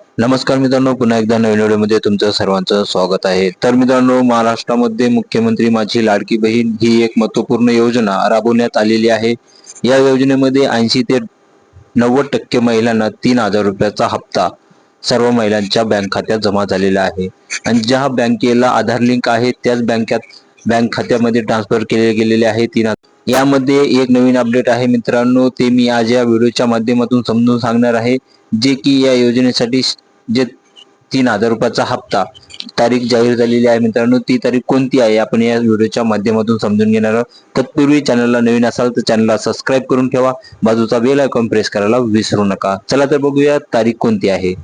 नमस्कार मित्रांनो पुन्हा एकदा नवीन व्हिडिओमध्ये तुमचं सर्वांचं स्वागत आहे. तर मित्रांनो महाराष्ट्रामध्ये मुख्यमंत्री माझी लाडकी बहीण ही एक महत्त्वपूर्ण योजना राबवण्यात आलेली आहे. या योजनेमध्ये ऐंशी ते नव्वद टक्के महिलांना तीन हजार रुपयाचा हप्ता सर्व महिलांच्या बँक खात्यात जमा झालेला आहे. आणि ज्या बँकेला आधार लिंक आहे त्याच बँकेत बँक खात्यामध्ये ट्रान्सफर केले गेलेले आहे. तीन हजार यामध्ये एक नवीन अपडेट आहे मित्रांनो. ते मी आज या व्हिडिओच्या माध्यमातून समजून सांगणार आहे. जे की या योजनेसाठी जे तीन हजार रुपयाचा हप्ता तारीख जाहीर झालेली आहे मित्रांनो ती तारीख कोणती आहे आपण या व्हिडिओच्या माध्यमातून समजून घेणार आहोत. तत्पूर्वी चॅनलला नवीन असाल तर चॅनलला सबस्क्राईब करून ठेवा. बाजूचा बेल आयकॉन प्रेस करायला विसरू नका. चला तर बघूया तारीख कोणती आहे.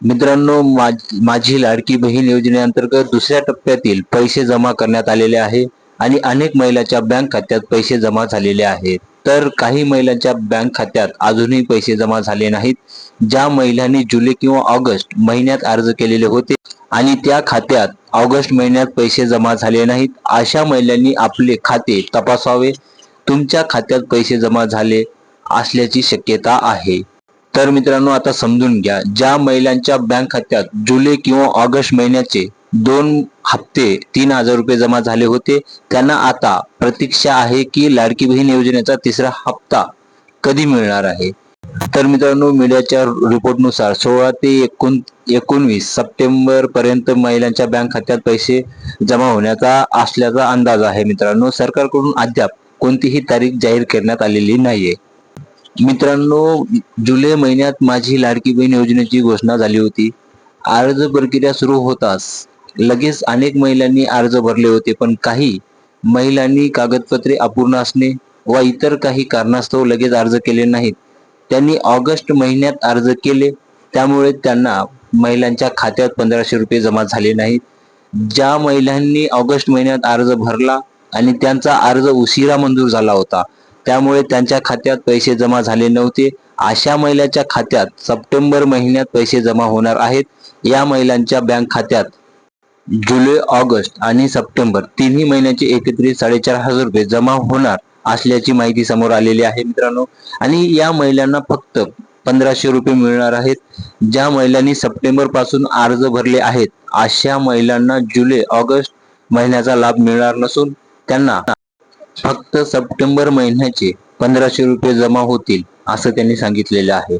मित्रांनो माझी लाडकी बहीण योजनेअंतर्गत दुसऱ्या टप्प्यातील पैसे जमा करण्यात आलेले आहे. आणि अनेक महिलांच्या बँक खात्यात पैसे जमा झालेले आहेत. तर काही महिलांच्या बँक खात्यात अजूनही पैसे जमा झाले नाहीत. ज्या महिलांनी जुलै किंवा ऑगस्ट महिन्यात अर्ज केलेले होते आणि त्या खात्यात ऑगस्ट महिन्यात पैसे जमा झाले नाहीत अशा महिलांनी आपले खाते तपासावे. तुमच्या खात्यात पैसे जमा झाले असल्याची शक्यता आहे. तर मित्रांनो आता समजून घ्या. ज्या महिलांच्या बँक खात्यात जुलै किंवा ऑगस्ट महिन्याचे दोन हप्ते तीन हजार रुपये जमा झाले होते. त्यांना आता प्रतीक्षा आहे की लाडकी बहीण योजनेचा तिसरा हप्ता कधी मिळणार आहे? तर मित्रांनो मीडियाच्या रिपोर्टनुसार सोळा ते एकोण एकोणवीस सप्टेंबर पर्यंत महिलांच्या बँक खात्यात पैसे जमा होण्याचा असल्याचा अंदाज आहे मित्रांनो. सरकारकडून अद्याप कोणतीही तारीख जाहीर करण्यात आलेली नाहीये. मित्रांनो जुलै महिन्यात माझी लाडकी बहीण योजनेची घोषणा झाली होती. अर्ज प्रक्रिया सुरू होताच लगेच अनेक महिलांनी अर्ज भरले होते पण काही महिलांनी कागदपत्रे अपूर्ण असणे व इतर काही कारणास्तव लगेच अर्ज केले नाहीत. त्यांनी ऑगस्ट महिन्यात अर्ज केले त्यामुळे त्यांना महिलांच्या खात्यात पंधराशे रुपये जमा झाले नाहीत. ज्या महिलांनी ऑगस्ट महिन्यात अर्ज भरला आणि त्यांचा अर्ज उशिरा मंजूर झाला होता त्यामुळे त्यांच्या खात्यात पैसे जमा झाले नव्हते. अशा महिलांच्या खात्यात सप्टेंबर महिन्यात पैसे जमा होणार आहेत. या महिलांच्या बँक खात्यात जुलै ऑगस्ट आणि सप्टेंबर तिन्ही महिन्याचे एकत्रित साडेचार हजार रुपये जमा होणार असल्याची माहिती समोर आलेली आहे मित्रांनो. आणि या महिलांना फक्त पंधराशे रुपये मिळणार आहेत. ज्या महिलांनी सप्टेंबरपासून अर्ज भरले आहेत अशा महिलांना जुलै ऑगस्ट महिन्याचा लाभ मिळणार नसून त्यांना फक्त सप्टेंबर महिन्याचे पंधराशे रुपये जमा होतील असं त्यांनी सांगितलेलं आहे.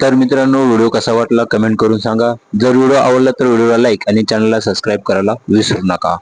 तर मित्रांनो व्हिडिओ कसा वाटला कमेंट करून सांगा. जर व्हिडिओ आवडला तर व्हिडिओला लाईक आणि चॅनलला सबस्क्राईब करायला विसरू नका.